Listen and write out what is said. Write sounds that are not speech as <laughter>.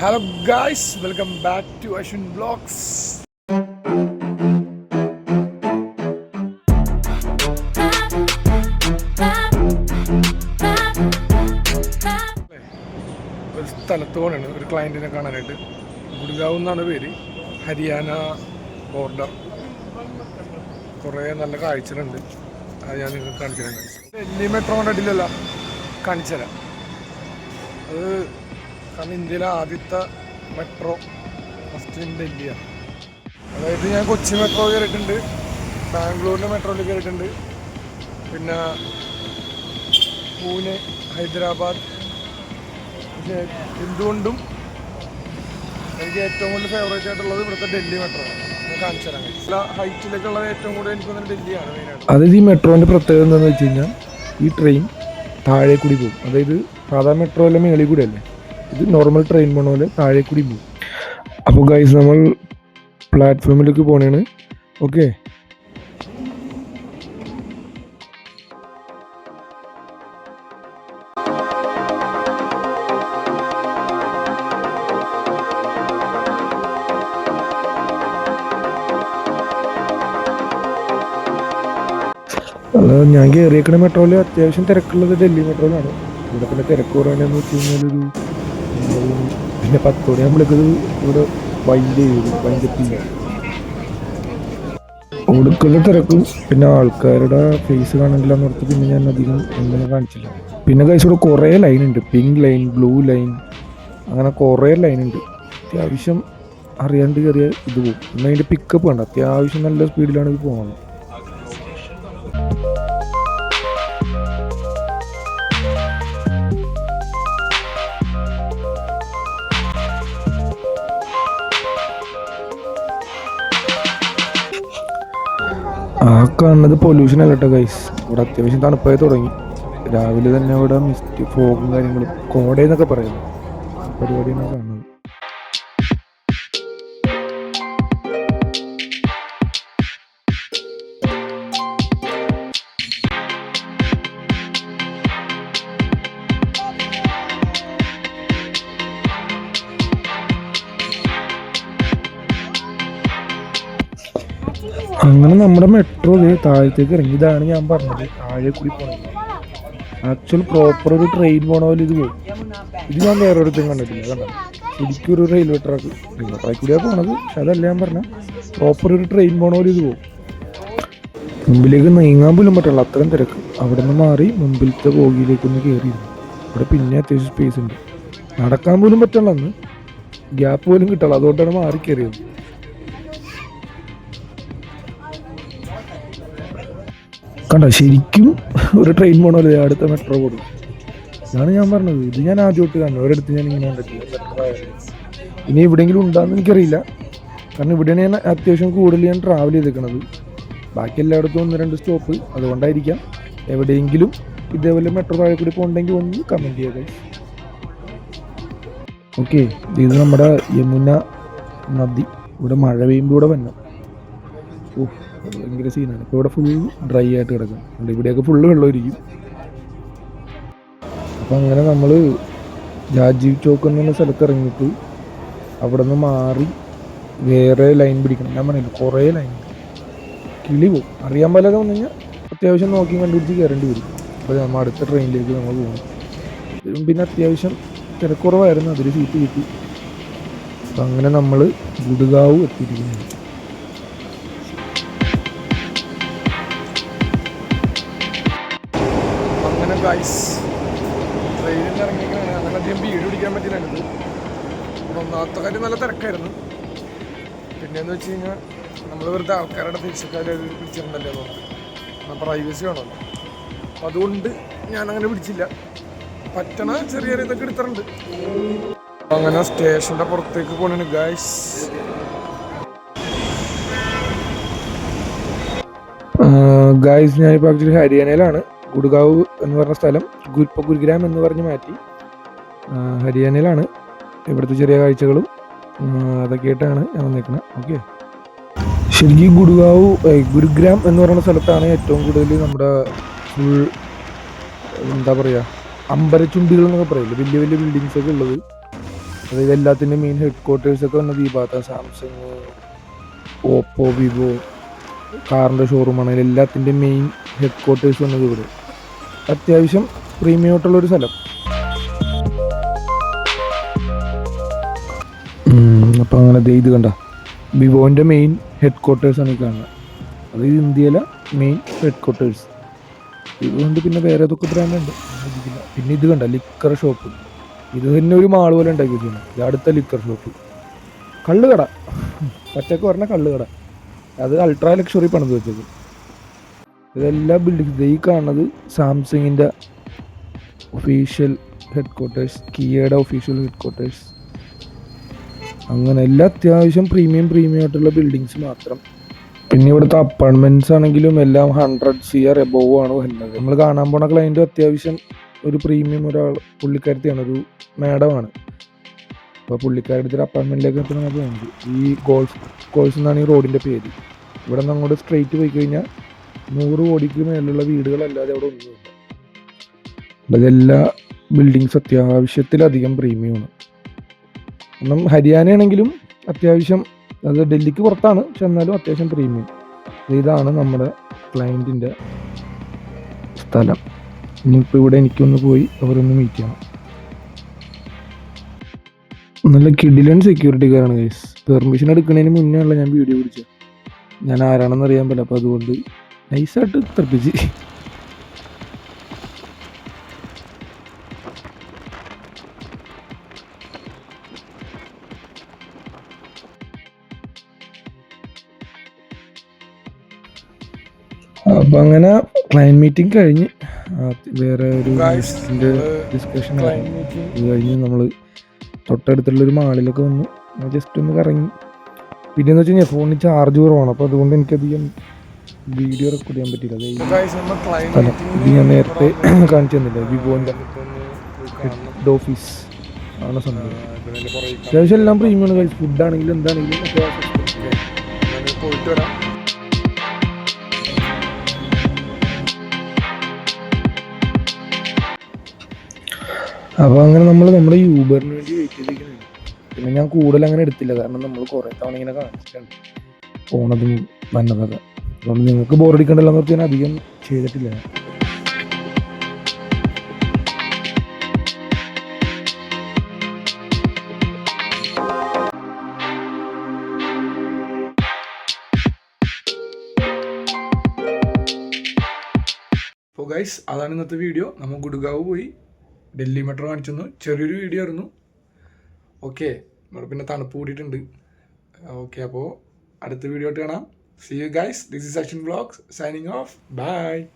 Hello guys welcome back to Ashwin blogs ഒരു സ്ഥലത്തോടാണ് ഒരു ക്ലയന്റിനെ കാണാനായിട്ട്. ഗുഡ്ഗാവ് എന്നാണ് പേര്. ഹരിയാന ബോർഡർ കുറേ നല്ല കാഴ്ചകളുണ്ട്. അത് ഞാൻ നിങ്ങൾക്ക് കാണിച്ചു ഡൽഹി മെട്രോ കൊണ്ടിട്ടില്ലല്ലോ കാണിച്ചു അത് കാരണം ഇന്ത്യയിലെ ആദ്യത്തെ മെട്രോ ഫസ്റ്റ് ഇൻ ഡൽഹിയാണ് അതായത് ഞാൻ കൊച്ചി മെട്രോ കയറിയിട്ടുണ്ട് ബാംഗ്ലൂരിലെ മെട്രോയിൽ കയറിയിട്ടുണ്ട്. പിന്നെ പൂനെ ഹൈദരാബാദ്. എന്തുകൊണ്ടും എനിക്ക് ഏറ്റവും കൂടുതൽ ഫേവറേറ്റ് ആയിട്ടുള്ളത് ഇവിടുത്തെ ഡൽഹി മെട്രോ ഹൈറ്റിലേക്കുള്ളത് ഏറ്റവും എനിക്ക് അതായത് ഈ മെട്രോന്റെ പ്രത്യേകത എന്താണെന്ന് വെച്ച് കഴിഞ്ഞാൽ ഈ ട്രെയിൻ താഴെ കൂടി പോകും. അതായത് സാധാരണ മെട്രോ അല്ല മേളിൽ കൂടെ അല്ലേ? ഇത് നോർമൽ ട്രെയിൻ പോണ പോലെ താഴെ കൂടി പോകും അപ്പോൾ ഗൈസ് നമ്മൾ പ്ലാറ്റ്ഫോമിലേക്ക് പോണേണ്. ഓക്കെ ഞാൻ കയറിയേക്കണ മെട്രോയിൽ അത്യാവശ്യം തിരക്കുള്ളത് ഡൽഹി മെട്രോയിലാണ് ഇവിടെ പിന്നെ തിരക്ക് കുറവാണെന്ന് വെച്ച് കഴിഞ്ഞാൽ ഒരു പിന്നെ പത്ത് മണിയാകുമ്പോഴേക്കത് ഇവിടെ വൈകിട്ട് വൈകിട്ട് ഒടുക്കുള്ള തിരക്കും പിന്നെ ആൾക്കാരുടെ ഫേസ് കാണില്ല എന്നോർത്ത് പിന്നെ ഞാൻ അധികം എന്തെങ്കിലും കാണിച്ചില്ല. പിന്നെ കഴിച്ച് ഇവിടെ കുറേ ലൈൻ ഉണ്ട്. പിങ്ക് ലൈൻ ബ്ലൂ ലൈൻ അങ്ങനെ കുറേ ലൈൻ ഉണ്ട്. അത്യാവശ്യം അറിയാണ്ട് കയറിയ ഇത് പോകും. പിന്നെ അതിന്റെ പിക്കപ്പ് ഉണ്ട് അത്യാവശ്യം നല്ല സ്പീഡിലാണ് ഇത് പോകുന്നത്. ആ കാണുന്നത് പൊല്യൂഷൻ അല്ല കേട്ടോ ഗൈസ് ഇവിടെ അത്യാവശ്യം തണുപ്പായി തുടങ്ങി. രാവിലെ തന്നെ ഇവിടെ മിസ്റ്റ് ഫോഗും കാര്യങ്ങളും കോടയെന്നൊക്കെ പറയുന്നു. പരിപാടി പരിപാടിയാണ് കാണുന്നത് അങ്ങനെ നമ്മുടെ മെട്രോ താഴത്തേക്ക് ഇറങ്ങി. ഇതാണ് ഞാൻ പറഞ്ഞത്. താഴെ കൂടി പോണത്. ആക്ച്വൽ പ്രോപ്പർ ഒരു ട്രെയിൻ പോണ പോലെ ഇത് പോകും ഇത് ഞാൻ വേറെ ഒരിടത്തും കണ്ടിട്ടില്ല കണ്ടോ? ശരിക്കും ഒരു റെയിൽവേ ട്രാക്ക് റെയിൽവേ ട്രാക്ക് കൂടിയാണ് പോണത്. പക്ഷെ അതല്ല ഞാൻ പറഞ്ഞ. പ്രോപ്പർ ഒരു ട്രെയിൻ പോണ പോലെ ഇത് പോകും മുമ്പിലേക്ക് നീങ്ങാൻ പോലും പറ്റില്ല അത്രയും തിരക്ക്. അവിടെ നിന്ന് മാറി മുമ്പിലത്തെ ബോഗിയിലേക്ക് ഒന്ന് കയറിയിരുന്നു അവിടെ പിന്നെ അത്യാവശ്യം സ്പേസ് ഉണ്ട്. നടക്കാൻ പോലും പറ്റില്ല അന്ന്. ഗ്യാപ്പ് പോലും കിട്ടില്ല അതുകൊണ്ടാണ് മാറി കയറിയത് കണ്ട ശരിക്കും ഒരു ട്രെയിൻ പോണല്ലേ അടുത്ത മെട്രോ പോകും ഇതാണ് ഞാൻ പറഞ്ഞത്. ഇത് ഞാൻ ആദ്യമായിട്ട് കാണുന്നത് ഒരിടത്ത് ഞാൻ ഇങ്ങനെ കണ്ടിട്ടില്ല. മെട്രോ ഇനി എവിടെയെങ്കിലും ഉണ്ടാന്ന് എനിക്കറിയില്ല. കാരണം ഇവിടെയാണ് ഞാൻ അത്യാവശ്യം കൂടുതൽ ഞാൻ ട്രാവൽ ചെയ്തേക്കണത് ബാക്കി എല്ലായിടത്തും ഒന്ന് രണ്ട് സ്റ്റോപ്പ് അതുകൊണ്ടായിരിക്കാം. എവിടെയെങ്കിലും ഇതേപോലെ മെട്രോ താഴെ കൂടി പോകണ്ടെങ്കിൽ ഒന്ന് കമന്റ് ചെയ്യുക ഓക്കെ ഇത് നമ്മുടെ യമുന നദി. ഇവിടെ മഴ പെയ്യുമ്പോൾ ഇവിടെ വന്നു. ഭയങ്കര സീനാണ്. ഇപ്പോൾ ഇവിടെ ഫുൾ ഡ്രൈ ആയിട്ട് കിടക്കും. അതുകൊണ്ട് ഇവിടെയൊക്കെ ഫുള്ള് വെള്ളമായിരിക്കും. അപ്പം അങ്ങനെ നമ്മൾ രാജീവ് ചോക്ക് എന്നുള്ള സ്ഥലത്ത് ഇറങ്ങിയിട്ട് അവിടെ നിന്ന് മാറി വേറെ ലൈൻ പിടിക്കണം. ഞാൻ പറഞ്ഞില്ല കുറേ ലൈൻ കിളി പോകും അറിയാൻ പാലൊക്കെ വന്നു കഴിഞ്ഞാൽ അത്യാവശ്യം നോക്കി കണ്ടുപിടിച്ച് കയറേണ്ടി വരും. അപ്പോൾ നമ്മൾ അടുത്ത ട്രെയിനിലേക്ക് നമ്മൾ പോകും ഇതിലും പിന്നെ അത്യാവശ്യം തിരക്കുറവായിരുന്നു. അതിൽ സീറ്റ് കിട്ടി. അപ്പം അങ്ങനെ നമ്മൾ ഗുഡ്ഗാവ് എത്തിയിരിക്കുന്നു. ഗൈസ് ട്രെയിനിൽ നിന്ന് ഇറങ്ങിയിരിക്കണേ അങ്ങനെ അധികം വീട് പിടിക്കാൻ ഇവിടെ ഒന്നാമത്തെ കാര്യം നല്ല തിരക്കായിരുന്നു. പിന്നെന്ന് വെച്ച് കഴിഞ്ഞാൽ നമ്മൾ വെറുതെ ആൾക്കാരുടെ ഫേസൊക്കെ പിടിച്ചിട്ടുണ്ടല്ലോ തോന്നുന്നു. പ്രൈവസി വേണമല്ലോ അപ്പം അതുകൊണ്ട് ഞാൻ അങ്ങനെ പിടിച്ചില്ല. പറ്റണ ചെറിയ ഇതൊക്കെ എടുത്തിട്ടുണ്ട്. അങ്ങനെ സ്റ്റേഷന്റെ പുറത്തേക്ക് പോണാണ് ഗൈസ് ഗായ്സ് ഞാനിപ്പോൾ ആക്ച്വലി ഹരിയാനയിലാണ്. ഗുഡ്ഗാവ് എന്ന് പറഞ്ഞ സ്ഥലം ഇപ്പോൾ ഗുരുഗ്രാം എന്ന് പറഞ്ഞ് മാറ്റി ഹരിയാനയിലാണ്. ഇവിടുത്തെ ചെറിയ കാഴ്ചകളും അതൊക്കെ അതൊക്കെയായിട്ടാണ് ഞാൻ വന്നിരിക്കുന്നത് ഓക്കെ ശരിക്കും ഗുഡ്ഗാവ് ഗുരുഗ്രാം എന്ന് പറയുന്ന സ്ഥലത്താണ് ഏറ്റവും കൂടുതൽ നമ്മുടെ ഫുൾ എന്താ പറയുക അമ്പരച്ചുണ്ടികൾ എന്നൊക്കെ പറയില്ലേ? വലിയ വലിയ ബിൽഡിങ്സ് ഒക്കെ ഉള്ളത്. അതായത് എല്ലാത്തിന്റെ മെയിൻ ഹെഡ് ക്വാർട്ടേഴ്സ് ഒക്കെ വന്നത് ഈ ഭാഗത്താണ്. സാംസങ് ഓപ്പോ വിവോ കാറിന്റെ ഷോറൂമാണ് എല്ലാത്തിന്റെ മെയിൻ ഹെഡ് ക്വാർട്ടേഴ്സ് വന്നത് ഇവിടെ. അത്യാവശ്യം പ്രീമിയം ആയിട്ടുള്ളൊരു സ്ഥലം. അപ്പോൾ അങ്ങനെ ദേ ഇത് കണ്ട. വിവോന്റെ മെയിൻ ഹെഡ് ക്വാർട്ടേഴ്സാണ് ഈ കാണുന്നത്. അത് ഇന്ത്യയിലെ മെയിൻ ഹെഡ് ക്വാർട്ടേഴ്സ് ഇതുകൊണ്ട് പിന്നെ വേറെ ഏതൊക്കെ ബ്രാൻഡ് ഉണ്ട്? പിന്നെ ഇത് കണ്ട ലിക്കർ ഷോപ്പ് ഇത് തന്നെ ഒരു മാൾ പോലെ ഉണ്ടാക്കി ഇത് അടുത്ത ലിക്കർ ഷോപ്പ് കള്ളുകട. പച്ചക്ക് പറഞ്ഞ കള്ളുകട. അത് അൾട്രാ ലക്ഷറി പണിത് വെച്ചത് ഇതെല്ലാ ബിൽഡിംഗ് ഈ കാണുന്നത് സാംസങ്ങിന്റെ ഒഫീഷ്യൽ ഹെഡ് ക്വാർട്ടേഴ്സ് കിയയുടെ ഒഫീഷ്യൽ ഹെഡ് ക്വാർട്ടേഴ്സ് അങ്ങനെ എല്ലാ അത്യാവശ്യം പ്രീമിയം പ്രീമിയം ആയിട്ടുള്ള ബിൽഡിങ്സ് മാത്രം. പിന്നെ ഇവിടുത്തെ അപ്പാർട്ട്മെന്റ്സ് ആണെങ്കിലും എല്ലാം ഹൺഡ്രഡ് സി ആർ എബോവ് ആണ് വരുന്നത്. നമ്മൾ കാണാൻ പോണ ക്ലയന്റ് അത്യാവശ്യം ഒരു പ്രീമിയം ഒരാൾ പുള്ളിക്കാരത്തിയാണ് ഒരു മാഡമാണ് അപ്പോൾ പുള്ളിക്കാരുടെ ഒരു അപ്പാർട്ട്മെന്റിലേക്ക് എത്തണം പോകുന്നത് ഈ ഗോൾഫ് കോഴ്സ് എന്നാണ് ഈ റോഡിന്റെ പേര്. ഇവിടെ നിന്ന് അങ്ങോട്ട് സ്ട്രെയിറ്റ് പോയി കഴിഞ്ഞാൽ നൂറ് കോടിക്ക് മേലുള്ള വീടുകളല്ലാതെ അവിടെ ഒന്നുമില്ല അതെല്ലാ ബിൽഡിങ്സ് അത്യാവശ്യത്തിലധികം പ്രീമിയമാണ് ഒന്നും ഹരിയാനയാണെങ്കിലും അത്യാവശ്യം അത് ഡൽഹിക്ക് പുറത്താണ് പക്ഷെ എന്നാലും അത്യാവശ്യം പ്രീമിയം ഇതാണ് നമ്മുടെ ക്ലയന്റിന്റെ സ്ഥലം. ഇനിയിപ്പോൾ ഇവിടെ എനിക്കൊന്ന് പോയി അവരൊന്ന് മീറ്റ് ചെയ്യണം. നല്ല കിഡിലൻ സെക്യൂരിറ്റിക്കാരാണ് ഗൈസ് പെർമിഷൻ എടുക്കുന്നതിന് മുന്നേ ഉള്ള ഞാൻ വീഡിയോ പിടിച്ചത്. ഞാൻ ആരാണെന്ന് അറിയാൻ പറ്റില്ല അപ്പോൾ അതുകൊണ്ട് നൈസായിട്ട് തെറിപ്പിച്ച്. അപ്പം അങ്ങനെ ക്ലയന്റ് മീറ്റിംഗ് കഴിഞ്ഞ്. വേറെ ഒരു ഡിസ്കഷൻ ക്ലൈന്റ് ഇത് കഴിഞ്ഞ് നമ്മൾ തൊട്ടടുത്തുള്ള ഒരു മാളിലൊക്കെ വന്ന് ജസ്റ്റ് ഒന്ന് കറങ്ങി. പിന്നെ എന്ന് വെച്ച് കഴിഞ്ഞാൽ ഫോണിൽ ചാർജ് കുറവാണ്. അപ്പോൾ അതുകൊണ്ട് എനിക്കധികം വീഡിയോ റെക്കോർഡ് ചെയ്യാൻ സ്ഥലം. ഇത് ഞാൻ നേരത്തെ <clears throat> കാണിച്ചു തന്നില്ല? വിവോന്റെ ഹെഡ് ഓഫീസ് ആണ് സംഭവം. അത്യാവശ്യം എല്ലാം പ്രീമിയം കഴിച്ചു ഫുഡ് ആണെങ്കിലും എന്താണെങ്കിലും പോയിട്ട് വരാം. അപ്പോൾ അങ്ങനെ നമ്മൾ നമ്മുടെ യൂബറിന് വേണ്ടി വെയിറ്റ് ചെയ്തിരിക്കുന്നത് പിന്നെ ഞാൻ കൂടുതൽ അങ്ങനെ എടുത്തില്ല. കാരണം നമ്മൾ കുറേ തവണ ഇങ്ങനെ കാണിച്ചിട്ടുണ്ട്. പോണതും വന്നതൊക്കെ അതുകൊണ്ട് നിങ്ങൾക്ക് ബോറടിക്കണ്ടല്ലോ എന്ന് പറഞ്ഞാൽ അധികം ചെയ്തിട്ടില്ല. അപ്പോൾ ഗൈസ് അതാണ് ഇന്നത്തെ വീഡിയോ നമ്മൾ ഗുഡ്ഗാവ് പോയി ഡൽഹി മെട്രോ കാണിച്ചു തന്നു ചെറിയൊരു വീഡിയോ ആയിരുന്നു. ഓക്കെ പിന്നെ തണുപ്പ് കൂടിയിട്ടുണ്ട്. ഓക്കെ അപ്പോൾ അടുത്ത വീഡിയോ ആയിട്ട് കാണാം. See you guys. This is Action Vlogs signing off. Bye.